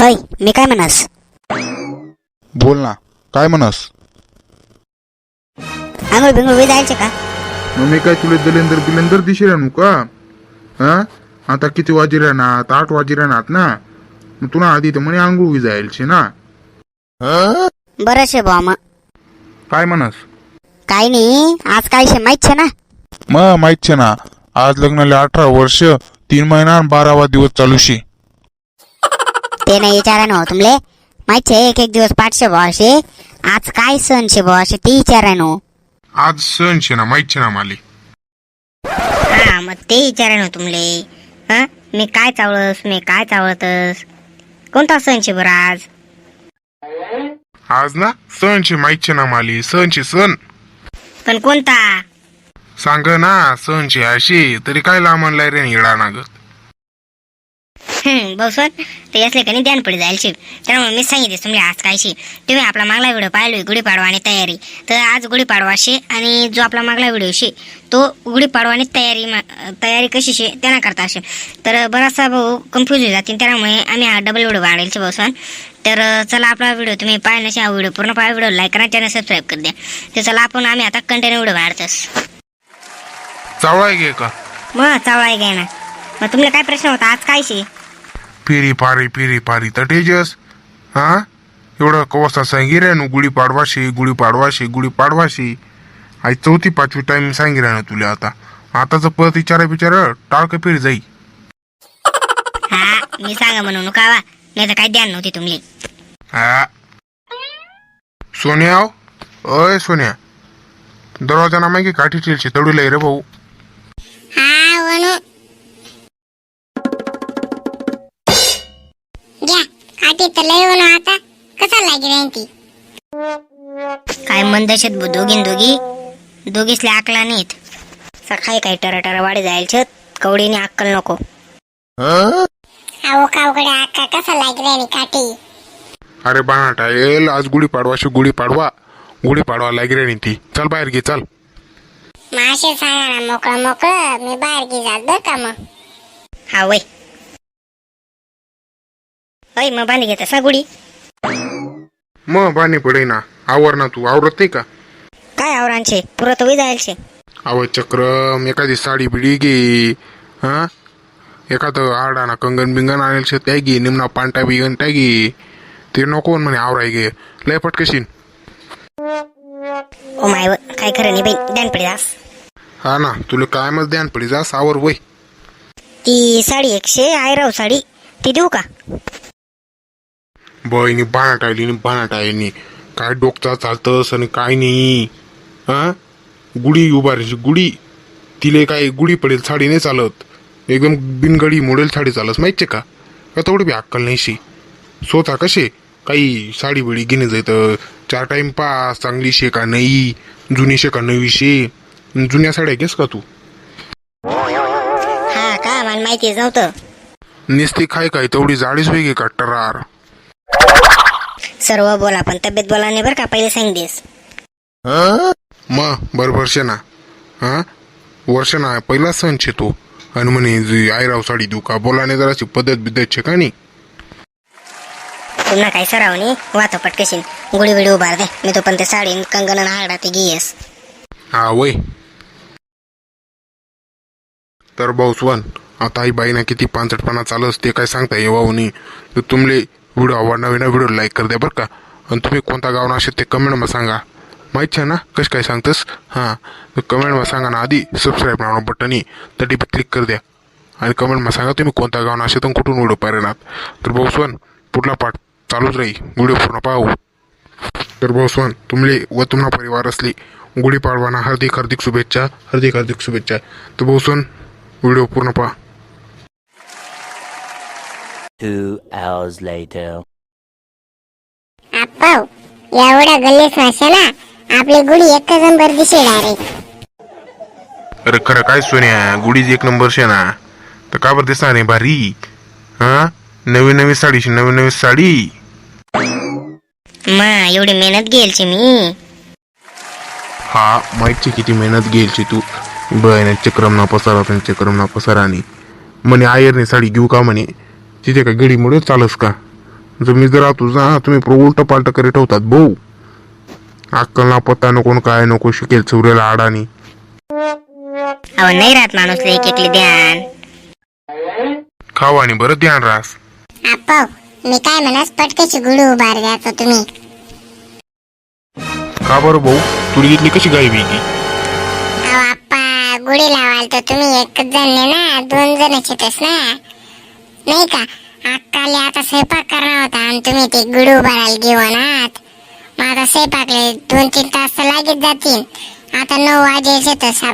होय मी काय म्हणस? बोल ना काय म्हणस? आंघोळ बिंगोळ जायचे का? मग मी काय तुला दलेंदर बिलेंदर दिशी राहू का? हा? आता किती वाजी राहणार? आठ वाजी राहणार ना? मग तुला आधी तर म्हणे आंघोळ जायचे ना? बरं शे बुवा मग. काय म्हणस? काही नाही आज काय शे माहीत शे ना? मग माहीत छे ना आज लग्नाला अठरा वर्ष तीन महिना आणि बारावा दिवस चालू शे ते नाही विचारा हो तुमले. माहीत शे एक एक दिवस पाठशे असे. आज काय सण शे बुवा असे ते विचारा ना हो. आज सण शे ना माहीत ना माली. हा मग ते विचारा ना तुमले. हा मी काय चावळस मी काय चावळतस. कोणता सण शे बरं आज? आज ना सण शे माहीत ना माली सण शे सण. पण कोणता? सांग ना सण शे अशी तरी काय लांब रे येडा ना ग हम्म बसवन ते असले का नाही ध्यान पडी जाईल शे त्यामुळे मी सांगितले तुम्ही आज काय शे तुम्ही आपला मागला व्हिडिओ पाहिलोय गुढीपाडवा आणि तयारी. तर आज गुढीपाडवा शे आणि जो आपला मागला व्हिडिओ शे तो गुढीपाडवा आणि तयारी तयारी कशी शे त्यांना करता असे तर बराचसा भाऊ कन्फ्यूज होऊन जातील त्यामुळे आम्ही हा डबल व्हिडिओ शे बसवन तर चला आपला व्हिडिओ तुम्ही पाहिल्याशी हा व्हिडिओ पूर्ण पाहा व्हिडिओ लाईक करा चॅनल सबस्क्राईब कर द्या. तर चला आपण आम्ही आता कंटिन्यू व्हिडिओ वाढतोस चावळाय गे का मग चावळा घ्या ना मग तुम्हाला काय प्रश्न होता? आज काय शे पिरी पारी पिरी पारी तर तेजस हा? एवढं कवसा सांगी नु गुढी पाडवाशी गुढी पाडवाशी गुढी पाडवाशी. आई चौथी पाचवी टाइम सांगी ना तुला आता. आताच परत विचारा बिचारा टाळक पिरी जाई. हा मी सांगा म्हणून नका वा नाही तर काय ध्यान नव्हती तुमली. हा. सोन्या अय सोन्या. दरवाजा ना मागे काठी ठेलशी तडूला रे भाऊ. हा वनू काठी तर लय वनू आता. कसा लागी ती काय मंदशत दोघीन दोघी? दोघीसले आकला नाहीत. सकाळी काही टर टर वाढी जायचे कवडीने अक्कल नको. अहो कावकडे आका कसा लागी काठी अरे बाणाटा येल आज गुढी पाडवाशी गुढी पाडवा. गुढी पाडवा लागी रे ती चल बाहेर घे चल. मासे सांगा ना मोकळं मोकळं. मी बाहेर गी जात बर का मग? हा वय. होय मग बांधी घेता सा गुढी मग बाणी पडे ना. आवर ना तू. आवरत नाही का? काय आवरांचे पुरत होई जायचे अव चक्रम एखादी साडी बिडी घे. हा? एखादं आडाना कंगन बिंगन आणेल शे त्या घे. निमना पांटा बिगन त्या घे. ते नको म्हणे आवराय घे. लय पटकशीन ओ माय काय खरं नाही बाई ध्यान पडी दास हा ना तुला काय मग ध्यान पडी जा सावर वय. ती साडी एकशे आयराव साडी ती देऊ का? बहिणी बाणाट आली नि बाणाट आली काय डोकचा चालतस आणि काय नाही हा? गुढी उभारायची गुढी. तिले काय गुढी पडेल साडी नाही चालत. एकदम बिनगडी मोडेल साडी चालस माहितीये का? का तेवढी बी अक्कल नाही शी स्वतः कसे काही साडी बिडी घेणे जायत चार टाइम पास चांगली शे का नाही जुनी शे का नवी शे? जुन्या साड्या घेस का तू? हा का मला माहितीच नव्हतं निस्ती खाय काय तेवढी जाडीच वेगळी का टरार? सर्व बोला पण तब्येत बोला नाही बरं का? पहिले सांगितलेस मग बरोबर शे ना हा? वर्ष ना पहिला सण छे तो. आणि म्हणे आयराव साडी देऊ का? बोलाने जराशी पद्धत बिद्धत छे का नाही? पुन्हा काय सराव नाही वाचो पटकशीन. गुढी बिडी उभार दे. मी तो पण ते साडी कंगन हाडा ते घेयस हा वय. तर भाऊसवन आता ही बाईना किती पांचटपणा चालस ते काय सांगता येवा नाही तर तुमले व्हिडिओ आवडला नवीन व्हिडिओ लाईक कर द्या बरं का. आणि तुम्ही कोणता गाव असेल ते कमेंटमध्ये सांगा. माहीत आहे ना कसं काय सांगतस? हां. तर कमेंटमध्ये सांगा ना आधी सबस्क्राईब नाव बटनी आहे तर क्लिक कर द्या. आणि कमेंटमध्ये सांगा तुम्ही कोणता गाव असेल तर कुठून व्हिडिओ पाहिणार तर भाऊसवन पुढला पाठ चालूच राहील. व्हिडिओ पूर्ण पाहू. तर भाऊसवन तुमले व तुम्हा परिवार असली गुढीपाडवाना हार्दिक हार्दिक शुभेच्छा हार्दिक हार्दिक शुभेच्छा. तर भाऊसवन व्हिडिओ पूर्ण पहा. Two hours later. आप्पाव एवढ्या गल्लीस भाषा ना आपली गुढी एक नंबर दिसेल अरे अरे खरं काय सोन्या गुढीच एक नंबर शे ना. तर का बरं दिसणार नाही भारी हा? नवीन नवीन साडीशी नवीन नवीन साडी. मा एवढी मेहनत घेलची मी. हा माहिती किती मेहनत घेईल तू. बन चक्रम ना पसारा चक्रम ना पसारा आणि. म्हणे आयरने साडी घेऊ का म्हणे? तिथे का गडी मुळे चालस का? जर जर तुझा तुम्ही पुरं उलट पालट करीत ठेवतात भाऊ अक्कल ना पत्ता नको काय नको शिकेल चौऱ्याला आडानी. अहो नाही राहत माणूस एक एकले ध्यान. खावा आणि बरं ध्यान रास. आप्पा मी काय म्हणस पटकेची गुढी उभार द्यायचं तुम्ही. का बरं भाऊ? तुरी घेतली कशी वेगळी अहो आप्पा गुढी लावाल तर तुम्ही एकच जण नाही ना दोन जण येतच ना. नाही का? अक्काले आता स्वयंपाक करणार होता आणि तुम्ही ते गुढी उभारायला घेऊनात मग आता स्वयंपाकले दोन तीन तास तर लागेच जातील. आता नऊ वाजायचे तर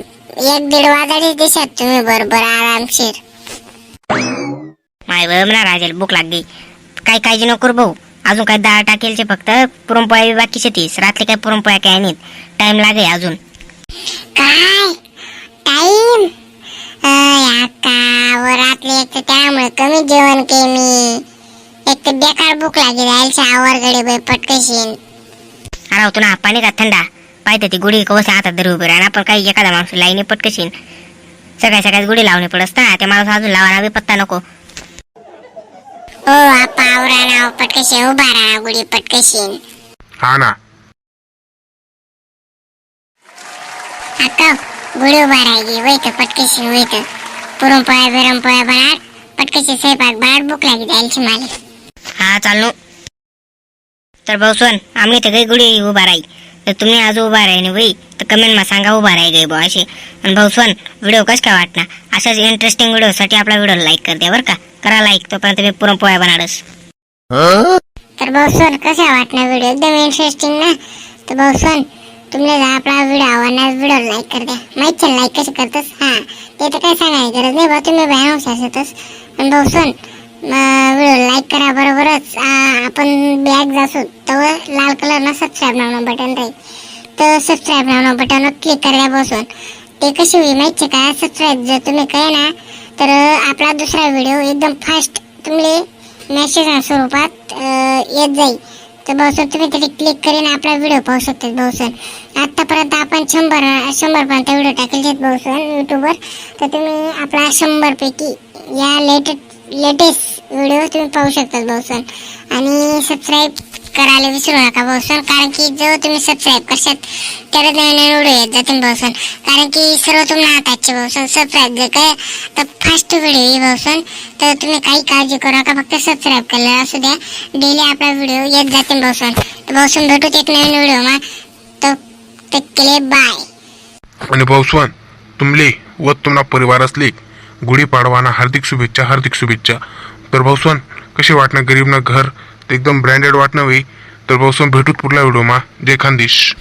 एक दीड वाजायचे दिसत तुम्ही बरोबर आरामशीर. माय बघ ना राजाला भूक लागली. काही काळजी नको करू भाऊ. अजून काय डाळ टाकेलचे फक्त. पुरणपोळ्या बी बाकीचे तीस. रात्री काय पुरणपोळ्या काय नाहीत. टाइम लागे अजून. काय? टाईम अक्का व रात्री एक तर त्यामुळे कमी जेवण के मी. एक तर बेकार भूक लागली राहायच्या आवरगडे बाई पटकशीन. अरे तुला हा पाणी का थंडा? पाहिजे ती गुढी कवस हातात धरू उभी आपण काही एखादा माणूस लाईने पटकशीन. सगळ्या सगळ्यात गुढी लावणे पडस ना त्या माणूस अजून लावा बी पत्ता नको. ओ आपा आवरा नाव पटकशी उभा राहा गुढी पटकशीन. हा ना. अक्का गुढी उभा राहायची वैत पटकशीन वैत पुरणपोळ्या बिरमपोळ्या बनाड पटकशी स्वयंपाक बनाड भूक लागली जायची मला। हा चालू। तर भाऊ सोन आम्ही तर काही गुढी उभा राही। तर तुम्ही आज उभा राही वई तर कमेंट मा सांगा उभा राही गे भाऊ असे आणि भाऊ सोन व्हिडिओ कसं काय वाटणार? अशाच इंटरेस्टिंग व्हिडिओसाठी आपला व्हिडिओ लाईक कर द्या बरं का. करा लाईक तोपर्यंत मी पुरणपोळ्या बनाडस. तर भाऊ सोन कसा वाटणार व्हिडिओ एकदम इंटरेस्टिंग ना? तर भाऊ सोन तुम्हाला जर आपला व्हिडिओ आवडणार व्हिडिओ लाईक कर द्या. माहिती लाईक कसं करतस? हां. ते तर काय सांगायची गरज नाही बा तुम्ही बाहेर असतच पण भाऊ व्हिडिओ लाईक करा बरोबरच. आपण बॅग जासू तो लाल कलरनं सबस्क्राईब नावनं बटन राहील. तर सबस्क्राईब नावनं बटनवर क्लिक करा बसून ते कशी होईल माहिती का? सबस्क्राईब जर तुम्ही काय ना तर आपला दुसरा व्हिडिओ एकदम फास्ट तुम्ही मेसेज स्वरूपात येत जाईल. तर भाऊसर तुम्ही तरी क्लिक करीन आपला व्हिडिओ पाहू शकतात भाऊसर आतापर्यंत आपण शंभर शंभर पर्यंत व्हिडिओ टाकले आहेत भाऊसर युट्यूबवर तर तुम्ही आपला शंभर पैकी या लेटेस्ट लेटेस्ट व्हिडिओ तुम्ही पाहू शकतात भाऊसर आणि सबस्क्राईब करायला विसरू नका भाऊसर कारण की जेव्हा तुम्ही सबस्क्राईब करशात त्याला नवीन नवीन व्हिडिओ येत जातील भाऊसर कारण की सर्व तुम्हाला हाताचे भाऊसर सबस्क्राईब जर काय तर फास्ट व्हिडिओ येईल भाऊसर तर तुम्ही काही काळजी करू नका फक्त सबस्क्राईब केलं असू द्या. डेली आपला व्हिडिओ येत जातील भाऊसर तर भेटू भेटूत एक नवीन व्हिडिओ मग तर बाय. आणि भाऊस्वान तुमले व तुम्हाला परिवार असले गुढीपाडवाना हार्दिक शुभेच्छा हार्दिक शुभेच्छा. तर भाऊस्वान कसे वाटणार गरीब ना घर ते एकदम ब्रँडेड वाटणं वे तर भाऊस्वान भेटूत पुढल्या व्हिडिओमा. जय खानदेश.